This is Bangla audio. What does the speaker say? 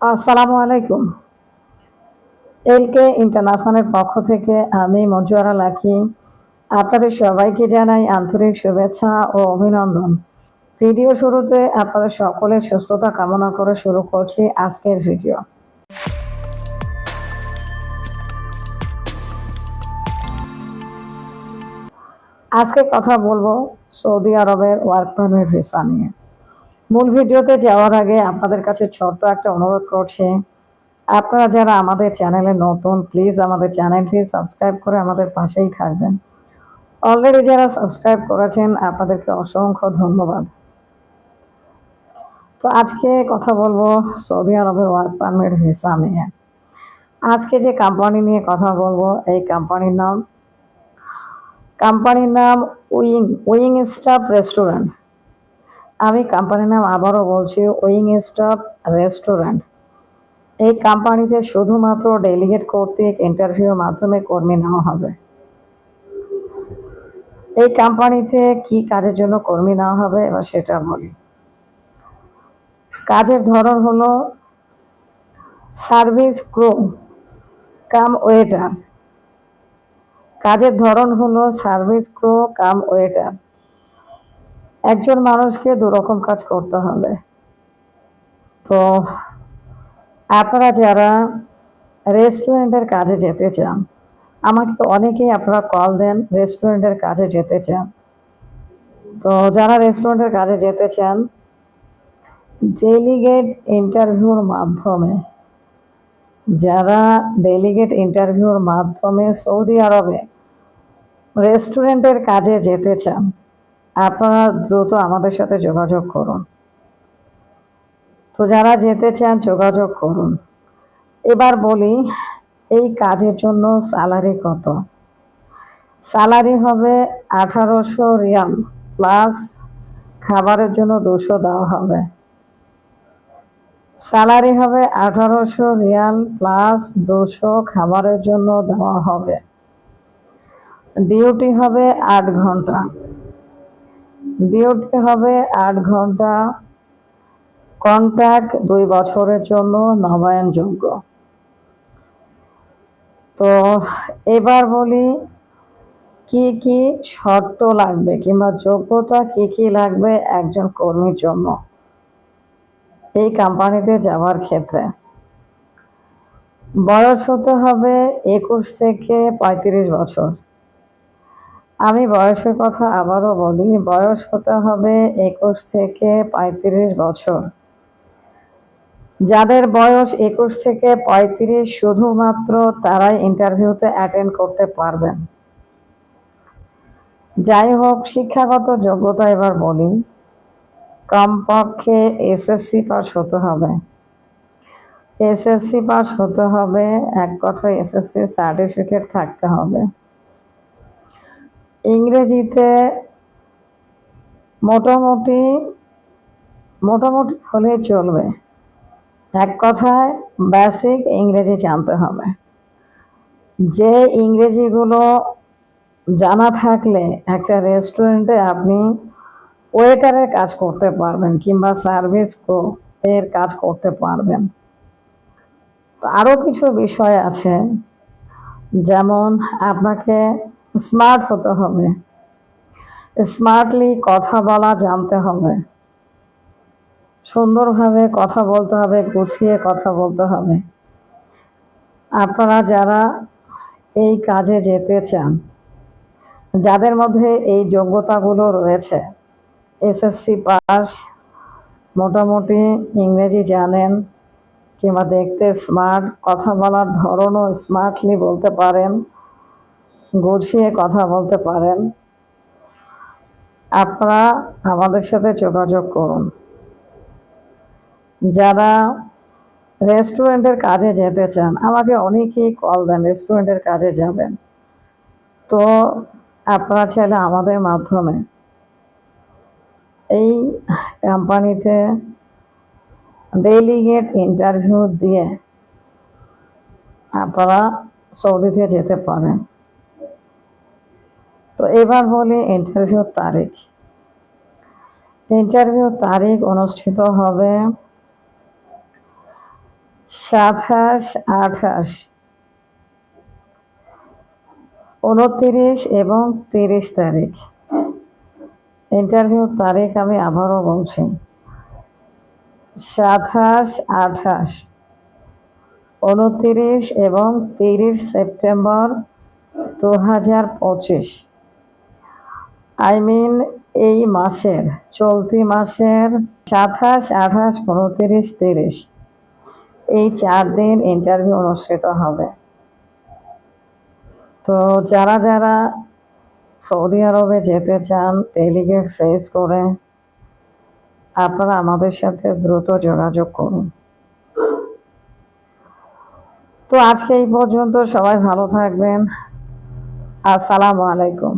আসসালামু আলাইকুম। এলকে ইন্টারন্যাশনালের পক্ষ থেকে আমি মঞ্জুয়ারা লাকি। আপনাদের সবাইকে জানাই আন্তরিক শুভেচ্ছা ও অভিনন্দন। ভিডিও শুরুতে আপনাদের সকলের সুস্থতা কামনা করে শুরু করছি আজকের ভিডিও। আজকে কথা বলব সৌদি আরবের ওয়ার্ক পারমিট ভিসা নিয়ে। মূল ভিডিওতে যাওয়ার আগে আপনাদের কাছে ছোট্ট একটা অনুরোধ করছি। আপনারা যারা আমাদের চ্যানেলে নতুন প্লিজ আমাদের চ্যানেলটি সাবস্ক্রাইব করে আমাদের পাশেই থাকবেন। অলরেডি যারা সাবস্ক্রাইব করেছেন, আপনাদেরকে অসংখ্য ধন্যবাদ। তো আজকে কথা বলব সৌদি আরবের ওয়ার্ক পারমিট ভিসা নিয়ে। আজকে যে কোম্পানি নিয়ে কথা বলব, এই কোম্পানির নাম কোম্পানির নাম উইং উইং স্টাফ রেস্টুরেন্ট। আমি কোম্পানির নাম আবারও বলছি উইং স্টাফ রেস্টুরেন্ট এই কোম্পানিতে শুধুমাত্র ডেলিগেট কর্তৃক ইন্টারভিউর মাধ্যমে কর্মী নেওয়া হবে। এই কোম্পানিতে কি কাজের জন্য কর্মী নেওয়া হবে, এবার সেটা বলি। কাজের ধরন হলো সার্ভিস ক্রু কাম ওয়েটার কাজের ধরন হলো সার্ভিস ক্রু কাম ওয়েটার একজন মানুষকে দু রকম কাজ করতে হবে। তো আপনারা যারা রেস্টুরেন্টের কাজে যেতে চান, আমাকে অনেকেই আপনারা কল দেন রেস্টুরেন্টের কাজে যেতে চান। তো যারা রেস্টুরেন্টের কাজে যেতে চান, ডেলিগেট ইন্টারভিউর মাধ্যমে, যারা ডেলিগেট ইন্টারভিউর মাধ্যমে সৌদি আরবে রেস্টুরেন্টের কাজে যেতে চান আপনারা দ্রুত আমাদের সাথে যোগাযোগ করুন। তো যারা যেতে চান, যোগাযোগ করুন। এবার বলি, এই কাজের জন্য স্যালারি কত? স্যালারি হবে আঠারোশো রিয়াল প্লাস খাবারের জন্য দুশো দেওয়া হবে। স্যালারি হবে আঠারোশো রিয়াল প্লাস দুশো খাবারের জন্য দেওয়া হবে। ডিউটি হবে আট ঘণ্টা। ডিউটি হবে আট ঘণ্টা কন্ট্রাক্ট দুই বছরের জন্য নবায়নযোগ্য। তো এবার বলি কি কি শর্ত লাগবে কিংবা যোগ্যতা কি কি লাগবে একজন কর্মীর জন্য এই কোম্পানিতে যাওয়ার ক্ষেত্রে। বয়স হতে হবে একুশ থেকে পঁয়ত্রিশ বছর। আমি বয়সের কথা আবারও বলি, বয়স হতে হবে একুশ থেকে পঁয়ত্রিশ বছর। যাদের বয়স একুশ থেকে পঁয়ত্রিশ শুধুমাত্র তারাই ইন্টারভিউতে অ্যাটেন্ড করতে পারবেন। যাই হোক, শিক্ষাগত যোগ্যতা এবার বলি, কমপক্ষে এসএসসি পাস হতে হবে। এসএসসি পাস হতে হবে, এক কথায় এসএসসি সার্টিফিকেট থাকতে হবে। ইংরেজিতে মোটামুটি মোটামুটি হলে চলবে। এক কথায় বেসিক ইংরেজি জানতে হবে। যে ইংরেজিগুলো জানা থাকলে একটা রেস্টুরেন্টে আপনি ওয়েটারের কাজ করতে পারবেন কিংবা সার্ভিস এর কাজ করতে পারবেন। আরও কিছু বিষয় আছে। যেমন আপনাকে স্মার্ট হতে হবে। স্মার্টলি কথা বলা, জানতে হবে। সুন্দরভাবে কথা বলতে হবে, গুছিয়ে কথা বলতে হবে। আপনারা যারা এই কাজে যেতে চান, যাদের মধ্যে এই যোগ্যতাগুলো রয়েছে, এসএসসি পাস, মোটামুটি ইংরেজি জানেন কিংবা দেখতে স্মার্ট কথা বলার ধরনও স্মার্টলি বলতে পারেন গুছিয়ে কথা বলতে পারেন। আপনারা আমাদের সাথে যোগাযোগ করুন। যারা রেস্টুরেন্টের কাজে যেতে চান, আমাকে অনেকেই কল দেন, রেস্টুরেন্টের কাজে যাবেন। তো আপনারা চাইলে আমাদের মাধ্যমে এই কোম্পানিতে ডেলিগেট ইন্টারভিউ দিয়ে আপনারা সৌদিতে যেতে পারেন। তো এবার বলি ইন্টারভিউ তারিখ। ইন্টারভিউ তারিখ অনুষ্ঠিত হবে সাতাশ আঠাশ। উনত্রিশ এবং তিরিশ তারিখ। ইন্টারভিউ তারিখ আমি আবারও বলছি। সাতাশ আঠাশ। উনত্রিশ এবং তিরিশ সেপ্টেম্বর দু হাজার পঁচিশ। আই মিন এই মাসের, চলতি মাসের সাতাশ, আঠাশ, উনত্রিশ, তিরিশ। এই চার দিন ইন্টারভিউ অনুষ্ঠিত হবে। তো যারা যারা সৌদি আরবে যেতে চান ডেলিগেট ফেস করে আপনারা আমাদের সাথে দ্রুত যোগাযোগ করুন। তো আজকে এই পর্যন্ত সবাই ভালো থাকবেন। আসসালামু আলাইকুম।